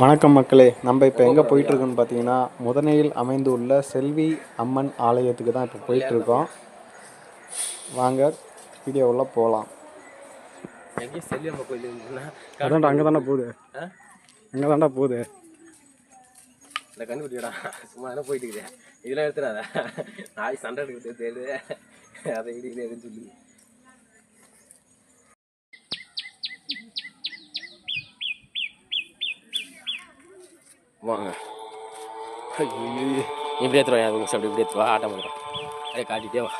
வணக்கம் மக்களே. நம்ம இப்போ எங்கே போயிட்டுருக்கோன்னு பார்த்தீங்கன்னா முதனையில் அமைந்துள்ள செல்வி அம்மன் ஆலயத்துக்கு தான் இப்போ போயிட்டுருக்கோம். வாங்க வீடியோவில் போகலாம் எங்கேயும் செல்லியம்மா கோயில் அதான்டா அங்கே தானே போகுது? அங்கே தான்டா போகுது. இந்த கண்டுபிடிக்கடா. சும்மா தானே போயிட்டு இருக்கிறேன் இதெல்லாம் எடுத்துடாத. நாய் சண்டை எடுக்கிறது தெரியுது அதை எதுன்னு சொல்லி. வாங்க ஐயோ, இப்படி எடுத்துருவா அது அப்படி இப்படி எடுத்துருவா ஆட்டம் பண்ணுறேன் அதே காட்டிட்டே வா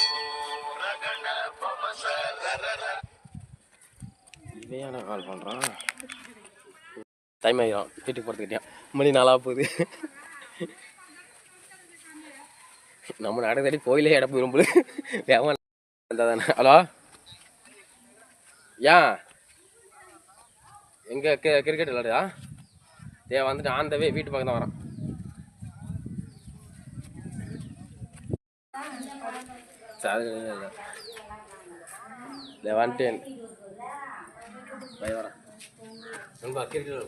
இவையான கால் பண்ணுறான் டைம் ஆகிடும் வீட்டுக்கு போகிறதுக்கிட்டேன் மணி நாளாக போகுது நம்ம நடந்தடி கோயிலே இடம் போயிடும் போல வேகமாக தானே ஹலோ ஏன் எங்கே கிரிக்கெட் விளாடுதா ஏ வந்துட்டு ஆந்தவே வீட்டு பக்கம் தான் வரான் சரி இல்லை வந்துட்டேன் கிரிக்கெட்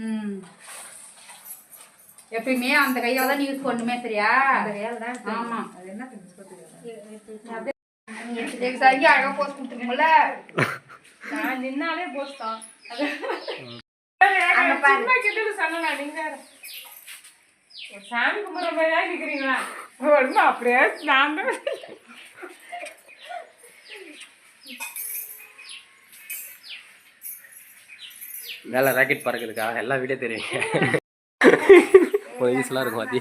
ம். எப்பயுமே அந்த கையால தான் யூஸ் பண்ணுமே சரியா ஆமா எனக்கு சரியா அழகா போஸ்ட் கொடுத்துருக்கோம்ல நான் நின்னாலே போஸ்ட் தான் அங்க பாரு. சும்மா கிட்ட சொன்னா நீங்க ஒரு சாமி கும்பிட்ற மாதிரி தான் நிக்கிறீங்களா ஒன்றும் அப்படியே நான் தான் மேலே ராக்கெட் பறக்குதுக்கா எல்லா வீடியோ தெரியும் ஒரு யூஸ்லாம் இருக்கும் பாத்தி.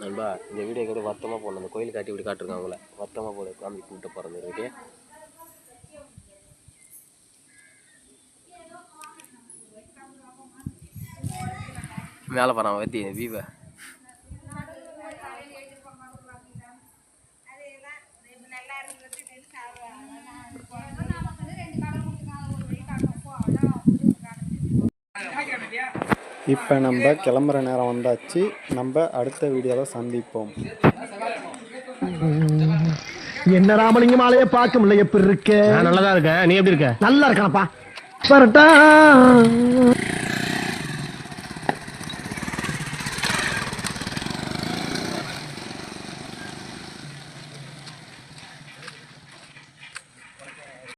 நண்பா இந்த வீடியோ கூட வருத்தமாக போடணும். அந்த கோயில் காட்டி இப்படி காட்டுருக்காங்க அவங்கள வருத்தமாக போட காமி கூப்பிட்டு போறது இருக்கு மேலே போகிறான் வெத்தி வீவை. இப்போ நம்ம கிளம்புற நேரம் வந்தாச்சு. நம்ம அடுத்த வீடியோவில் சந்திப்போம். என்ன ராமலிங்கம் ஆலைய பார்க்க முடியல? எப்படி இருக்க? நான் நல்லதா இருக்கேன். நீ எப்படி இருக்க? நல்லா இருக்கணப்பா பரட்டா